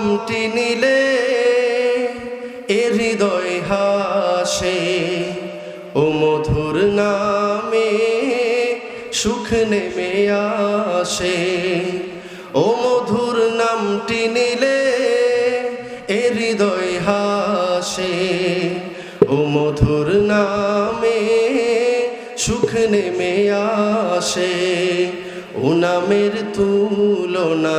নামটি নিলে এ হৃদয় হাসে ও মধুর নামে সুখ নেমে আসে। ও মধুর নামটি নিলে এ হৃদয় হাসে ও মধুর নামে সুখ নেমে আসে। ও নামের তুলনা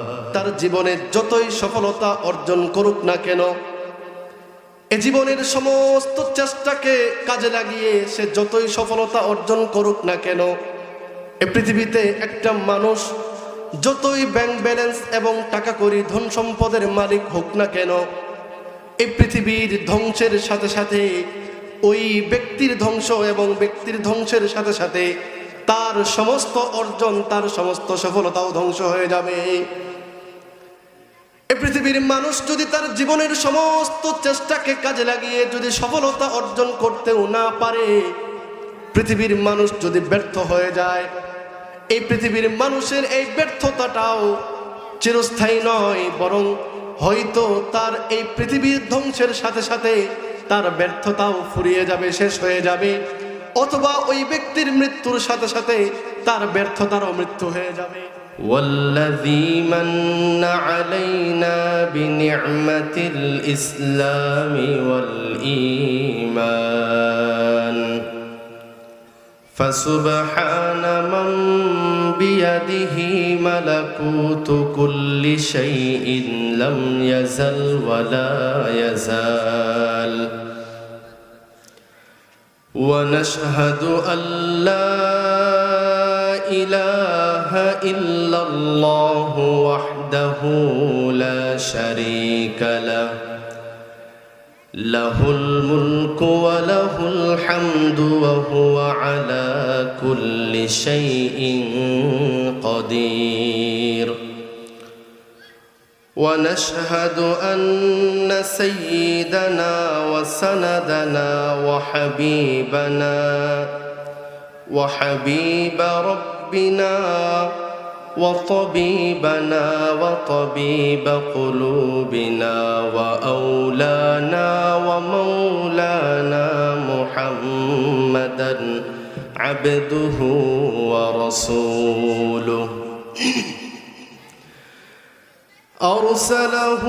তার জীবনে যতই সফলতা অর্জন করুক না কেন, এ জীবনের সমস্ত চেষ্টাকে কাজে লাগিয়ে সে যতই সফলতা অর্জন করুক না কেন, এ পৃথিবীতে একটা মানুষ যতই ব্যাংক ব্যালেন্স এবং টাকা করি ধন সম্পদের মালিক হোক না কেন এই পৃথিবীর ধ্বংসের সাথে সাথে, ওই ব্যক্তির ধ্বংস এবং ব্যক্তির ধ্বংসের সাথে সাথে তার সমস্ত অর্জন, তার সমস্ত সফলতাও ধ্বংস হয়ে যাবে। এ পৃথিবীর মানুষ যদি তার জীবনের সমস্ত চেষ্টাকে কাজে লাগিয়ে যদি সফলতা অর্জন করতেও না পারে, পৃথিবীর মানুষ যদি ব্যর্থ হয়ে যায়, এই পৃথিবীর মানুষের এই ব্যর্থতাটাও চিরস্থায়ী নয়, বরং হয়তো তার এই পৃথিবীর ধ্বংসের সাথে সাথে তার ব্যর্থতাও ফুরিয়ে যাবে, শেষ হয়ে যাবে, অথবা ওই ব্যক্তির মৃত্যুর সাথে সাথে তার ব্যর্থতারও মৃত্যু হয়ে যাবে। والذي من علينا بنعمة الإسلام والإيمان فسبحان من بيده ملكوت كل شيء لم يزل ولا يزال ونشهد أن لا إله إلا الله وحده لا شريك له. له الملك وله الحمد وهو على كل شيء قدير. ونشهد أن سيدنا وسندنا وحبيبنا وحبيب ربنا وطبيبنا وطبيب قلوبنا وأولانا ومولانا محمدا عبده ورسوله. أرسله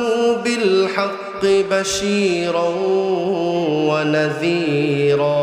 بالحق بشيرا ونذيرا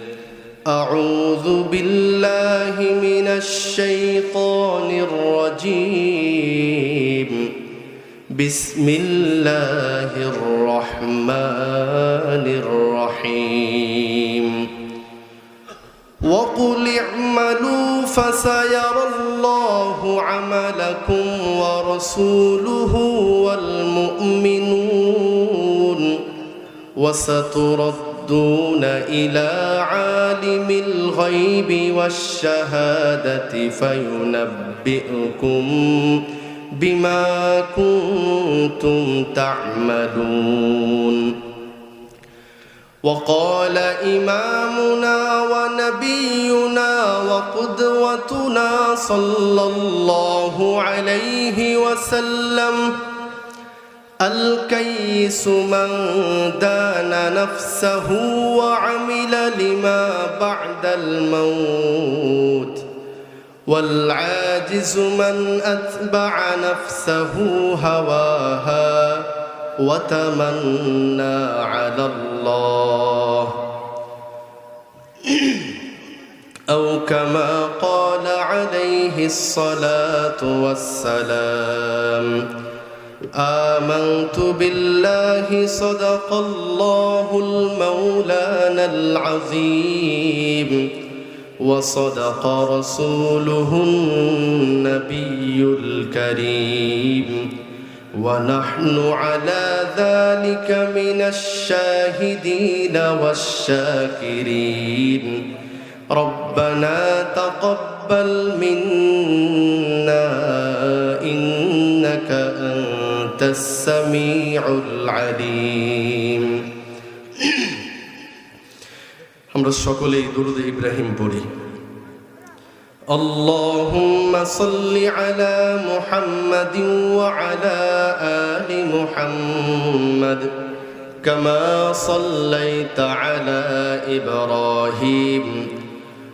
أعوذ بالله من الشيطان الرجيم. بسم الله الرحمن الرحيم. وقل اعملوا فسيرى الله عملكم ورسوله والمؤمنون وستردون إلى عالم الغيب والشهادة فينبئكم بما كنتم تعملون. وقال إمامنا ونبينا وقدوتنا صلى الله عليه وسلم الكيس من دان نفسه وعمل لما بعد الموت والعاجز من أتبع نفسه هواها وتمنى على الله. أو كما قال عليه الصلاة والسلام آمنت بالله صدق الله المولانا العظيم وصدق رسوله النبي الكريم ونحن على ذلك من الشاهدين والشاكرين. ربنا تقبل منا. أنت السميع العليم আমরা সকলেই দুরুদ ইব্রাহিম পড়ি اللهم صل على محمد وعلى آل محمد كما صليت على إبراهيم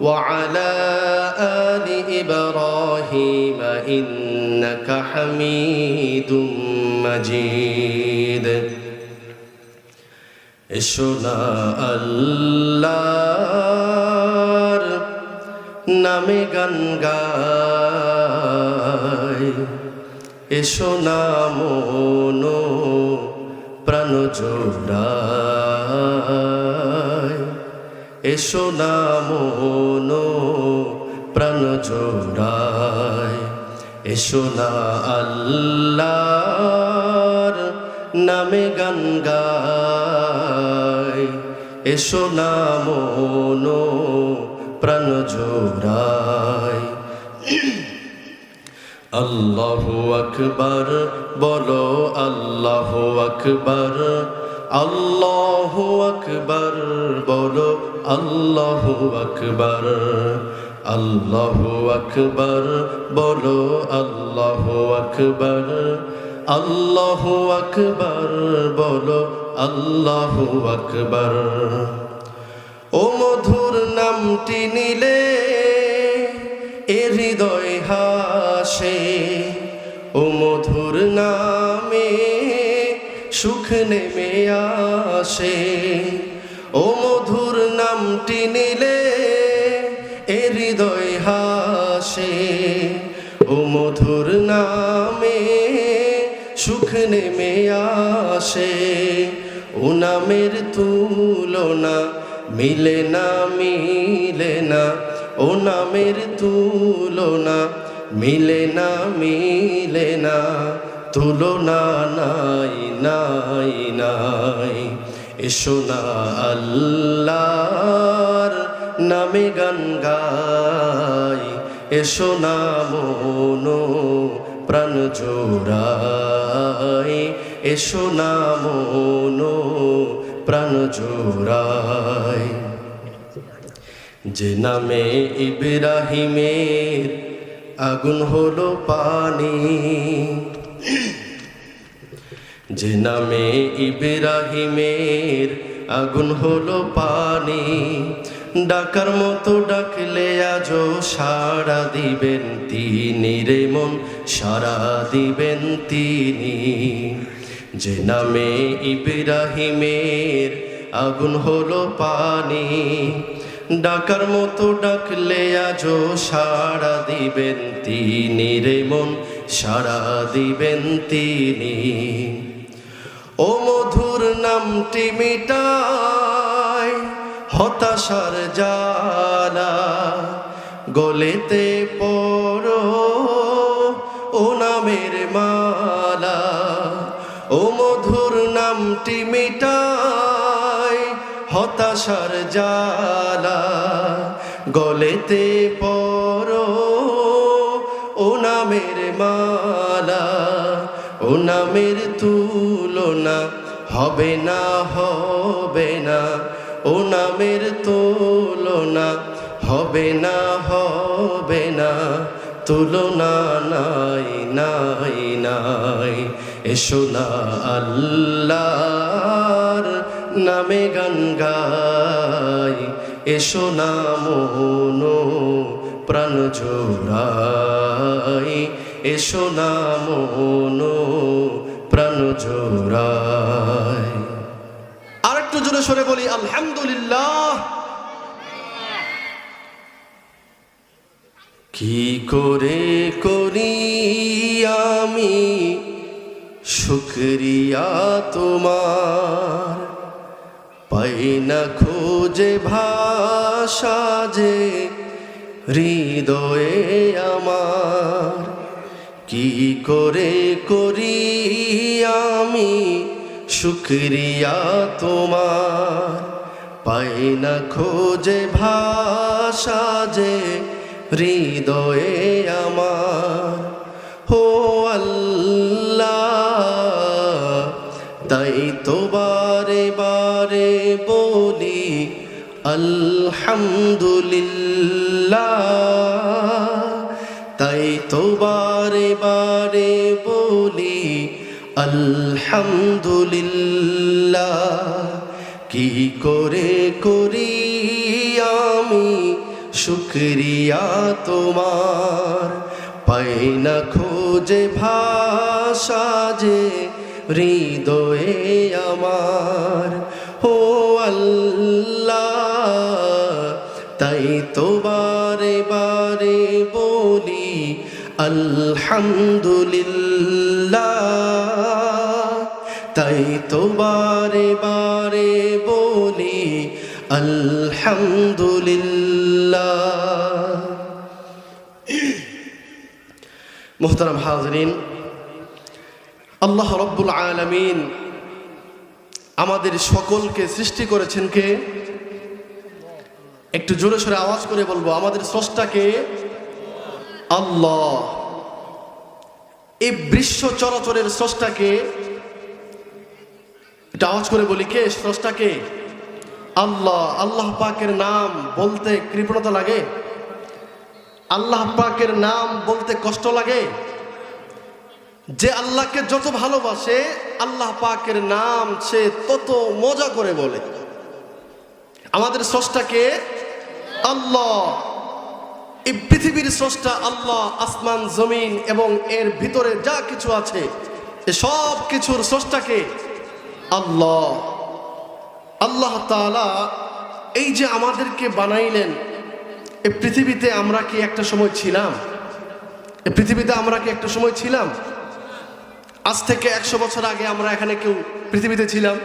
وعلى آل إبراهيم إنك حميد مجيد এসোনা আল্লাহর নামে গান গায় এসো না মনো প্রাণ জোড়ায় এসো না মনো, প্রাণ জোড়ায়। এসো না আল্লাহর নামে গান গায়। এসো না মনো, প্রাণ জোড়ায়। আল্লাহু আকবার, বলো আল্লাহু আকবার। আল্লাহু আকবার, বলো আল্লাহু আকবার আল্লাহু আকবার, বলো আল্লাহু আকবার আল্লাহু আকবার, বলো আল্লাহু আকবার। ও মধুর নামটি নিলে এ হৃদয় হাসে, ও মধুর নামে নেমে আসে। ও মধুর নামটি নিলে এ হৃদয় হাসে। ও মধুর নামে সুখ নেমে আসে। ও নামের তুলনা মিলে না মিলে না। ও নামের তুলনা মিলে না মিলে না। তুলনা নাই নাই নাই। এসো না আল্লাহর নামে গান গাই। এসো না মনো প্রাণ জোড়াই। এসো না মনো প্রাণ জোড়াই। যে নামে ইব্রাহিমের আগুন হলো পানি যে নামে ইব্রাহিমের আগুন হলো পানি, ডাকার মতো ডাকলে আজও সাড়া দিবেন তিনি রে মন, সাড়া দিবেন তিনি। যে নামে ইব্রাহিমের আগুন হলো পানি, ডাকার মতো ডাকলে আজও সাড়া দিবেন তিনি রে মন সাড়া দিবেন তিনি। ও মধুর নামটি মিটায় হতাশার জালা গলেতে পড়ো ও নামের মালা। ও মধুর নামটি মিটায় হতাশার জালা গলেতে পড়ো নামের মালা, ও নামের তুলনা হবে না হবে না। ও নামের তুলনা হবে না হবে না। তুলনা নাই নাই নাই। এসো না আল্লাহর নামে গান গাই। এসো না মনো প্রাণ জোড়াই, এসো না মনো প্রাণ জোড়াই। আর একটু জোরে সরে বলি, আলহামদুলিল্লাহ। কি করে করি আমি? শুক্রিয়া তোমার। পাই না খোঁজে ভাষা যে হৃদয়ে আমার, কি করে করি আমি? শুক্রিয়া তোমার, পাই না খোঁজে ভাষা যে হৃদয়ে আমার। হো আল্লাহ, তাই তো বারে বারে বলি, আলহামদুলিল্লাহ। তাই তো বারে বারে বলি, আলহামদুলিল্লাহ। কি করে করি আমি? শুক্রিয়া তোমার। পাই না খোঁজে ভাষা যে হৃদয়ে আমার। ও আল্লাহ, তাই তো বারে বারে বলি আলহামদুলিল্লাহ, তাই তো বারে বারে বলি আলহামদুলিল্লাহ। মোহতারাম হাজরিন, আল্লাহ রব্বুল আলমিন আমাদের সকলকে সৃষ্টি করেছেন কে? একটু জোরে সোরে আওয়াজ করে বলব, আমাদের স্রষ্টাকে আল্লাহ। এই বিশ্ব চরাচরের স্রষ্টাকে, এটা আওয়াজ করে বলি কে? স্রষ্টাকে? আল্লাহ। আল্লাহ পাকের নাম বলতে কৃপণতা লাগে? আল্লাহ পাকের নাম বলতে কষ্ট লাগে? যে আল্লাহকে যত ভালোবাসে, আল্লাহ পাকের নাম সে তত মজা করে বলে। আমাদের স্রষ্টাকে আল্লাহ। এই পৃথিবীর স্রষ্টা আল্লাহ, আসমান, জমিন এবং এর ভিতরে যা কিছু আছে, এ সব কিছুর স্রষ্টাকে আল্লাহ। আল্লাহ তাআলা এই যে আমাদেরকে বানাইলেন এই পৃথিবীতে আমরা কি একটা সময় ছিলাম? এ পৃথিবীতে আমরা কি একটা সময় ছিলাম? আজ থেকে একশো বছর আগে আমরা এখানে কেউ পৃথিবীতে ছিলাম?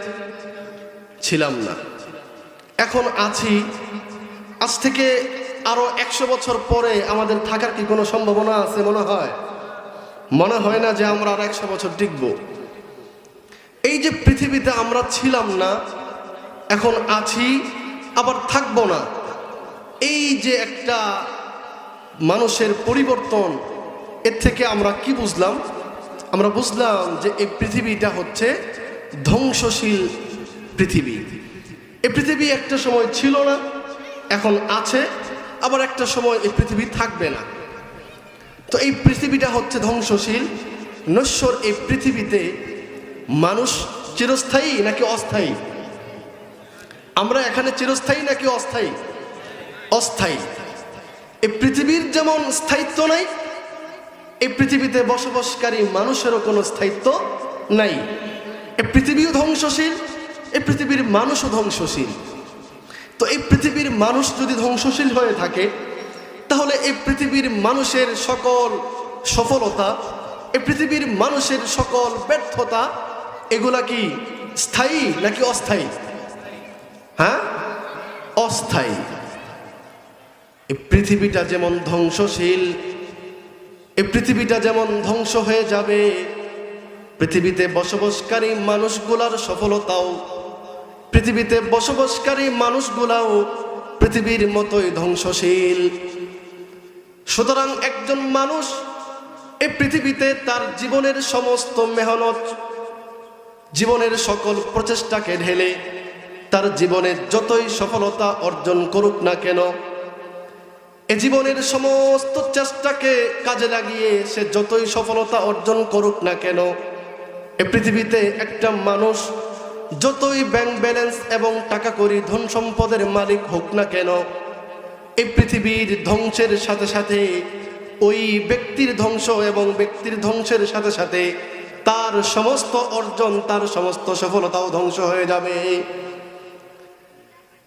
ছিলাম না। এখন আছি। আজ থেকে আরও একশো বছর পরে আমাদের থাকার কি কোনো সম্ভাবনা আছে মনে হয়? মনে হয় না যে আমরা আর একশো বছর টিকব। এই যে পৃথিবীতে আমরা ছিলাম না, এখন আছি, আবার থাকব না। এই যে একটা মানুষের পরিবর্তন, এর থেকে আমরা কি বুঝলাম? আমরা বুঝলাম যে এই পৃথিবীটা হচ্ছে ধ্বংসশীল পৃথিবী। এই পৃথিবী একটা সময় ছিল না, এখন আছে। আবার একটা সময় এই পৃথিবী থাকবে না। তো এই পৃথিবীটা হচ্ছে ধ্বংসশীল। নশ্বর এই পৃথিবীতে মানুষ চিরস্থায়ী নাকি অস্থায়ী? আমরা এখানে চিরস্থায়ী নাকি অস্থায়ী? অস্থায়ী। এই পৃথিবীর যেমন স্থায়িত্ব নাই, এই পৃথিবীতে বসবাসকারী মানুষেরও কোনো স্থায়িত্ব নাই। এই পৃথিবীও ধ্বংসশীল, এই পৃথিবীর মানুষও ধ্বংসশীল। তো এই পৃথিবীর মানুষ যদি ধ্বংসশীল হয়ে থাকে, তাহলে এই পৃথিবীর মানুষের সকল সফলতা, এই পৃথিবীর মানুষের সকল ব্যর্থতা, এগুলা কি স্থায়ী নাকি অস্থায়ী? হ্যাঁ? অস্থায়ী। এই পৃথিবীটা যেমন ধ্বংসশীল, এই পৃথিবীটা যেমন ধ্বংস হয়ে যাবে, পৃথিবীতে বসবাসকারী মানুষগুলার সফলতাও পৃথিবীতে বসবাসকারী মানুষগুলাও পৃথিবীর মতোই ধ্বংসশীল। সুতরাং একজন মানুষ এই পৃথিবীতে তার জীবনের সমস্ত মেহনত, জীবনের সকল প্রচেষ্টাকে ঢেলে, তার জীবনে যতই সফলতা অর্জন করুক না কেন, এ জীবনের সমস্ত চেষ্টাকে কাজে লাগিয়ে সে যতই সফলতা অর্জন করুক না কেন, এ পৃথিবীতে একটা মানুষ যতই ব্যাংক ব্যালেন্স এবং টাকা করি ধন সম্পদের মালিক হোক না কেন, এই পৃথিবীর ধ্বংসের সাথে সাথে, ওই ব্যক্তির ধ্বংস এবং ব্যক্তির ধ্বংসের সাথে সাথে তার সমস্ত অর্জন, তার সমস্ত সফলতাও ধ্বংস হয়ে যাবে।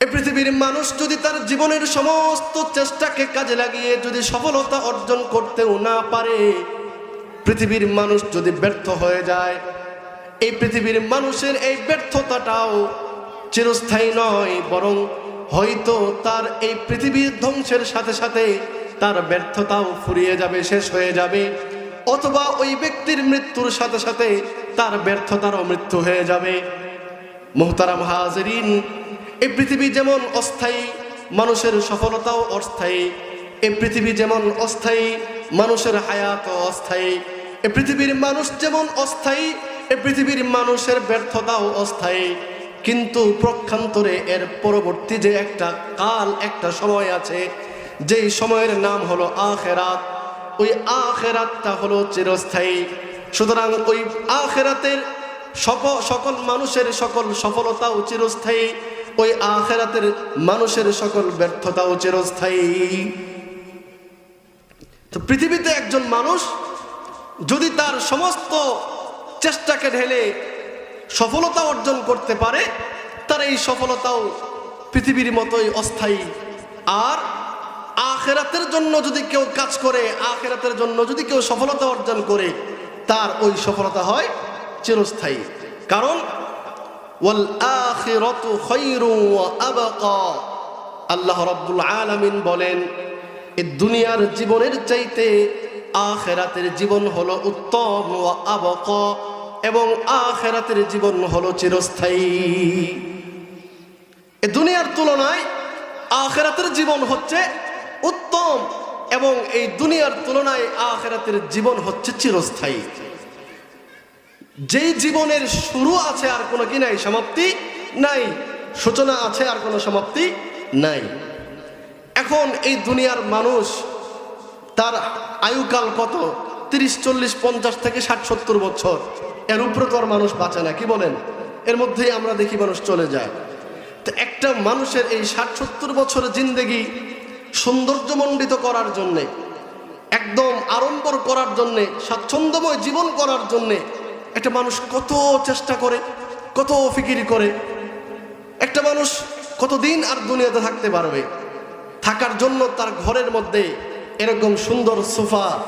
এই পৃথিবীর মানুষ যদি তার জীবনের সমস্ত চেষ্টাকে কাজে লাগিয়ে যদি সফলতা অর্জন করতেও না পারে, পৃথিবীর মানুষ যদি ব্যর্থ হয়ে যায় এই পৃথিবীর মানুষের এই ব্যর্থতাটাও চিরস্থায়ী নয়, বরং হয়তো তার এই পৃথিবীর ধ্বংসের সাথে সাথে তার ব্যর্থতাও ফুরিয়ে যাবে, শেষ হয়ে যাবে। অথবা ওই ব্যক্তির মৃত্যুর সাথে সাথে তার ব্যর্থতারও মৃত্যু হয়ে যাবে। মোহতারাম হাজরিন, এই পৃথিবী যেমন অস্থায়ী, মানুষের সফলতাও অস্থায়ী। এই পৃথিবী যেমন অস্থায়ী, মানুষের হায়াত অস্থায়ী। এ পৃথিবীর মানুষ যেমন অস্থায়ী এ পৃথিবীর মানুষের ব্যর্থতাও অস্থায়ী। কিন্তু প্রক্ষান্তরে এর পরবর্তী যে একটা কাল, একটা সময় আছে, যেই সময়ের নাম হলো আখেরাত। ওই আখেরাতটা হলো চিরস্থায়ী। সুতরাং ওই আখেরাতের সক- সকল মানুষের সকল সফলতাও চিরস্থায়ী। ওই আখেরাতের মানুষের সকল ব্যর্থতাও চিরস্থায়ী। তো পৃথিবীতে একজন মানুষ যদি তার সমস্ত চেষ্টাকে ঢেলে সফলতা অর্জন করতে পারে, তার এই সফলতাও পৃথিবীর মতোই অস্থায়ী। আর আখেরাতের জন্য যদি কেউ কাজ করে, আখেরাতের জন্য যদি কেউ সফলতা অর্জন করে, তার ওই সফলতা হয় চিরস্থায়ী। কারণ আল্লাহ রাব্বুল আলামিন বলেন এই দুনিয়ার জীবনের চাইতে আখেরাতের জীবন হলো উত্তম ও আবক। এবং আখেরাতের জীবন হলো চিরস্থায়ী। এ দুনিয়ার তুলনায় আখেরাতের জীবন হচ্ছে উত্তম এবং এই দুনিয়ার তুলনায় আখেরাতের জীবন হচ্ছে চিরস্থায়ী। যেই জীবনের শুরু আছে আর কোনো কি নাই সমাপ্তি নাই, সূচনা আছে আর কোনো সমাপ্তি নাই। এখন এই দুনিয়ার মানুষ তার আয়ুকাল কত? তিরিশ, চল্লিশ, পঞ্চাশ থেকে ষাট, সত্তর বছর। এর উপরে তো আর মানুষ বাঁচে না, কি বলেন? এর মধ্যেই আমরা দেখি মানুষ চলে যায়। তো একটা মানুষের এই ষাট সত্তর বছরের জিন্দেগি সৌন্দর্যমণ্ডিত করার জন্যে, একদম আড়ম্বর করার জন্যে, স্বাচ্ছন্দ্যময় জীবন করার জন্যে একটা মানুষ কত চেষ্টা করে, কত ফিকিরি করে। একটা মানুষ কতদিন আর দুনিয়াতে থাকতে পারবে? থাকার জন্য তার ঘরের মধ্যে এরকম সুন্দর সোফা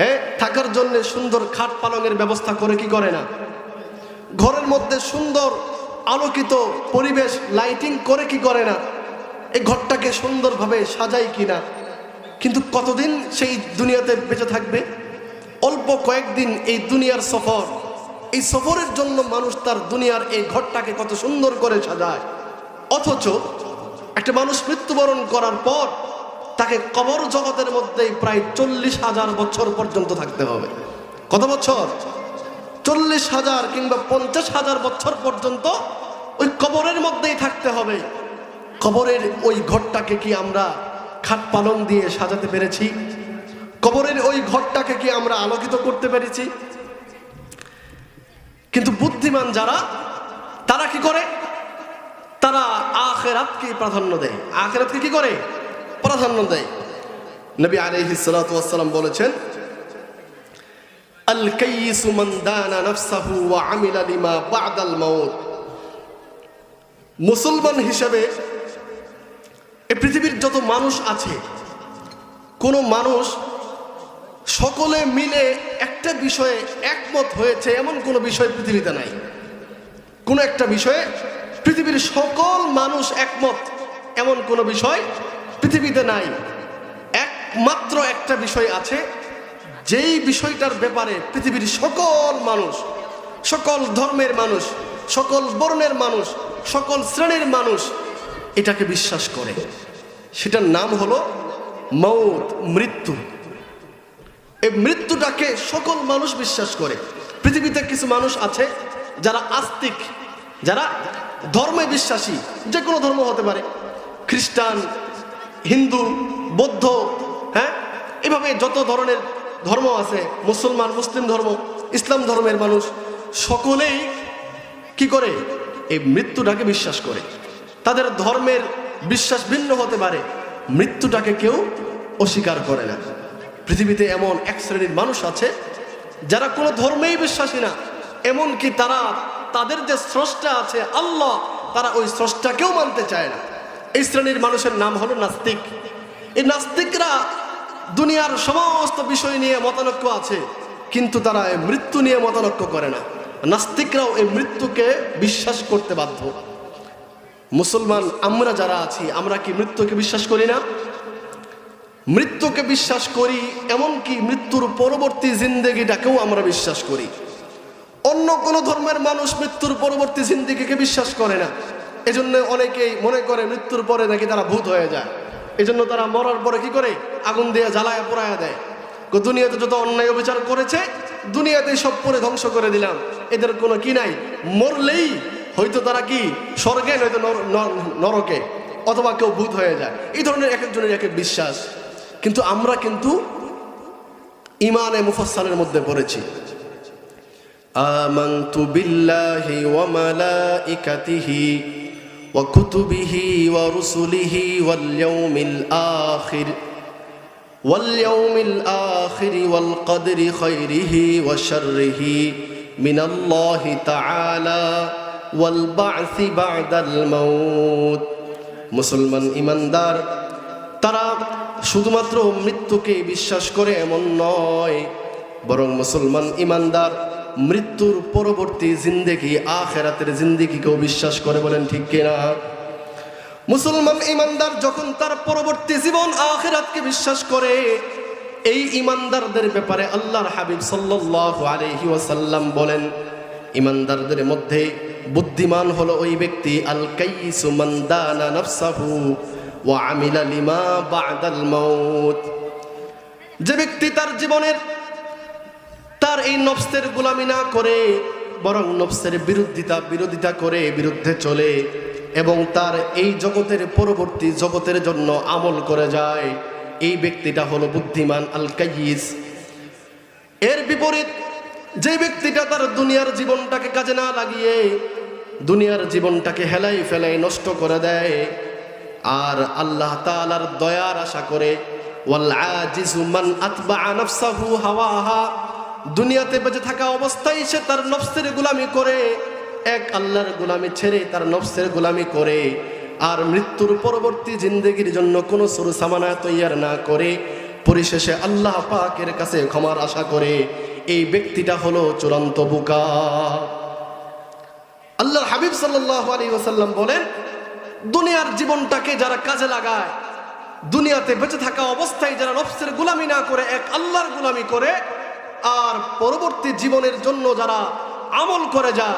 হ্যাঁ থাকার জন্য সুন্দর খাট পালঙের ব্যবস্থা করে কি করে না? ঘরের মধ্যে সুন্দর আলোকিত পরিবেশ লাইটিং করে কি করে না? এই ঘরটাকে সুন্দরভাবে সাজাই কিনা কিন্তু কতদিন সেই দুনিয়াতে বেঁচে থাকবে? অল্প কয়েকদিন এই দুনিয়ার সফর, এই সফরের জন্য মানুষ তার দুনিয়ার এই ঘরটাকে কত সুন্দর করে সাজায়। অথচ একটা মানুষ মৃত্যুবরণ করার পর তাকে কবর জগতের মধ্যেই প্রায় চল্লিশ হাজার বছর পর্যন্ত থাকতে হবে। কত বছর? চল্লিশ হাজার কিংবা পঞ্চাশ হাজার বছর পর্যন্ত ওই কবরের মধ্যেই থাকতে হবে। কবরের ওই ঘরটাকে কি আমরা খাট পালং দিয়ে সাজাতে পেরেছি? কবরের ওই ঘরটাকে কি আমরা আলোকিত করতে পেরেছি? কিন্তু বুদ্ধিমান যারা, তারা কি করে? তারা আখেরাতকে প্রাধান্য দেয়। আখেরাতকে কি করে? প্রাধান্য দেয়। নবী সালাতু ওয়াসসালাম বলেছেন, আল কাইয়িসু মান দানা নাফসাহু ওয়া আমিলা লিমা বা'দাল মাউত। মুসলমান হিসেবে এই পৃথিবীর যত মানুষ আছে, কোন মানুষ সকলে মিলে একটা বিষয়ে একমত হয়েছে, এমন কোনো বিষয় পৃথিবীতে নাই। কোনো একটা বিষয়ে পৃথিবীর সকল মানুষ একমত, এমন কোনো বিষয় পৃথিবীতে নাই। একমাত্র একটা বিষয় আছে, যেই বিষয়টার ব্যাপারে পৃথিবীর সকল মানুষ, সকল ধর্মের মানুষ, সকল বর্ণের মানুষ, সকল শ্রেণির মানুষ এটাকে বিশ্বাস করে। সেটার নাম হলো মৌত, মৃত্যু। এই মৃত্যুটাকে সকল মানুষ বিশ্বাস করে। পৃথিবীতে কিছু মানুষ আছে যারা আস্তিক, যারা ধর্মে বিশ্বাসী, যে কোনো ধর্ম হতে পারে। খ্রিস্টান হিন্দু, বৌদ্ধ হ্যাঁ? এভাবে যত ধরনের ধর্ম আছে, মুসলমান, মুসলিম ধর্ম, ইসলাম ধর্মের মানুষ, সকলেই কি করে? এই মৃত্যুটাকে বিশ্বাস করে। তাদের ধর্মের বিশ্বাস ভিন্ন হতে পারে। মৃত্যুটাকে কেউ অস্বীকার করে না। পৃথিবীতে এমন এক শ্রেণির মানুষ আছে, যারা কোনো ধর্মেই বিশ্বাসী না। এমনকি তারা, তাদের যে স্রষ্টা আছে, আল্লাহ, তারা ওই স্রষ্টাকেও মানতে চায় না। এই শ্রেণির মানুষের নাম হলো নাস্তিক। এই নাস্তিকরা দুনিয়ার সমস্ত বিষয় নিয়ে মতানৈক্য আছে, কিন্তু তারা এই মৃত্যু নিয়ে মতানৈক্য করে না। নাস্তিকরাও এই মৃত্যুকে বিশ্বাস করতে বাধ্য। মুসলমান, আমরা যারা আছি, আমরা কি মৃত্যুকে বিশ্বাস করি না? মৃত্যুকে বিশ্বাস করি, এমনকি মৃত্যুর পরবর্তী জিন্দেগিটাকেও আমরা বিশ্বাস করি। অন্য কোন ধর্মের মানুষ মৃত্যুর পরবর্তী জিন্দিগিকে বিশ্বাস করে না। এজন্য অনেকেই মনে করে মৃত্যুর পরে নাকি তারা ভূত হয়ে যায় এজন্য তারা মরার পরে কি করে আগুন দিয়ে জ্বালায় পোড়ায় দেয় কো দুনিয়াতে যত অন্যায় অবিচার করেছে দুনিয়াতে সব পরে ধ্বংস করে দিলাম এদের কোনো কি নাই মরলেই হয়তো তারা কি স্বর্গে নয়তো নর- নর- নরকে অথবা কেউ ভূত হয়ে যায় এই ধরনের এক একজনের এক এক বিশ্বাস কিন্তু আমরা কিন্তু ইমানে মুফাসালের মধ্যে পড়েছি آمنت بالله وملائكته وكتبه ورسله واليوم الآخر واليوم الآخر والقدر خيره وشره من الله تعالى والبعث بعد الموت মুসলমান ইমানদার তারা শুধুমাত্র মৃত্যুকে বিশ্বাস করে এমন নয় বরং মুসলমান ইমানদার মৃত্যুর পরবর্তী জিন্দেগি আখেরাতের জিন্দেগিকেও বিশ্বাস করে বলেন ঠিক কিনা? মুসলমান ইমানদার যখন তার পরবর্তী জীবন আখেরাতকে বিশ্বাস করে, এই ইমানদারদের ব্যাপারে আল্লাহর হাবিব সাল্লাল্লাহু আলাইহি ওয়াসাল্লাম বলেন, ইমানদারদের মধ্যে বুদ্ধিমান হলো ওই ব্যক্তি আল কাইসু মান দানা নাফসাহু ওয়া আমিলা লিমা বাদাল মাউত। যে ব্যক্তি তার জীবনের এই নফসের গোলামি না করে, বরং নফসের বিরোধিতা বিরোধিতা করে বিরুদ্ধে চলে এবং তার এই জগতের পরবর্তী জগতের জন্য আমল করে যায়। এই ব্যক্তিটা হলো বুদ্ধিমান আল কাইস এর বিপরীত, যে ব্যক্তিটা তার দুনিয়ার জীবনটাকে কাজে না লাগিয়ে দুনিয়ার জীবনটাকে হেলাই ফেলাই নষ্ট করে দেয়। আর আল্লাহ তাআলার দয়ার আশা করে ওয়াল আজিজু মান নাফসাহু হাওয়াহা। দুনিয়াতে বেঁচে থাকা অবস্থায় সে তার নফসের গোলামি করে। এক আল্লাহর গোলামি ছেড়ে তার নফসের গোলামি করে। আর মৃত্যুর পরবর্তী জিন্দগির জন্য কোনো সরু সামানা তৈয়ার না করে। পরিশেষে আল্লাহ পাকের কাছে ক্ষমার আশা করে। এই ব্যক্তিটা হলো চূড়ান্ত বুকা। আল্লাহ হাবিব সাল্লাহ ওসাল্লাম বলেন, দুনিয়ার জীবনটাকে যারা কাজে লাগায়, দুনিয়াতে বেঁচে থাকা অবস্থায় যারা নফসের গোলামি না করে, এক আল্লাহর গোলামি করে আর পরবর্তী জীবনের জন্য যারা আমল করে যা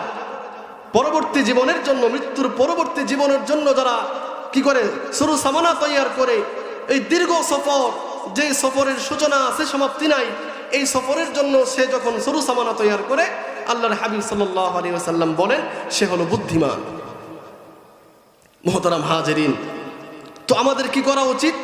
পরবর্তী জীবনের জন্য, মৃত্যুর পরবর্তী জীবনের জন্য যারা কি করে? সরু সামানা তৈয়ার করে, এই দীর্ঘ সফর, যে সফরের সূচনা আছে, সমাপ্তি নাই, এই সফরের জন্য সে যখন সরু সামানা তৈয়ার করে, আল্লাহর হাবিব সাল্লাহ আলী আসাল্লাম বলেন, সে হলো বুদ্ধিমান। মোহতারাম হাজেরিন। তো আমাদের কি করা উচিত?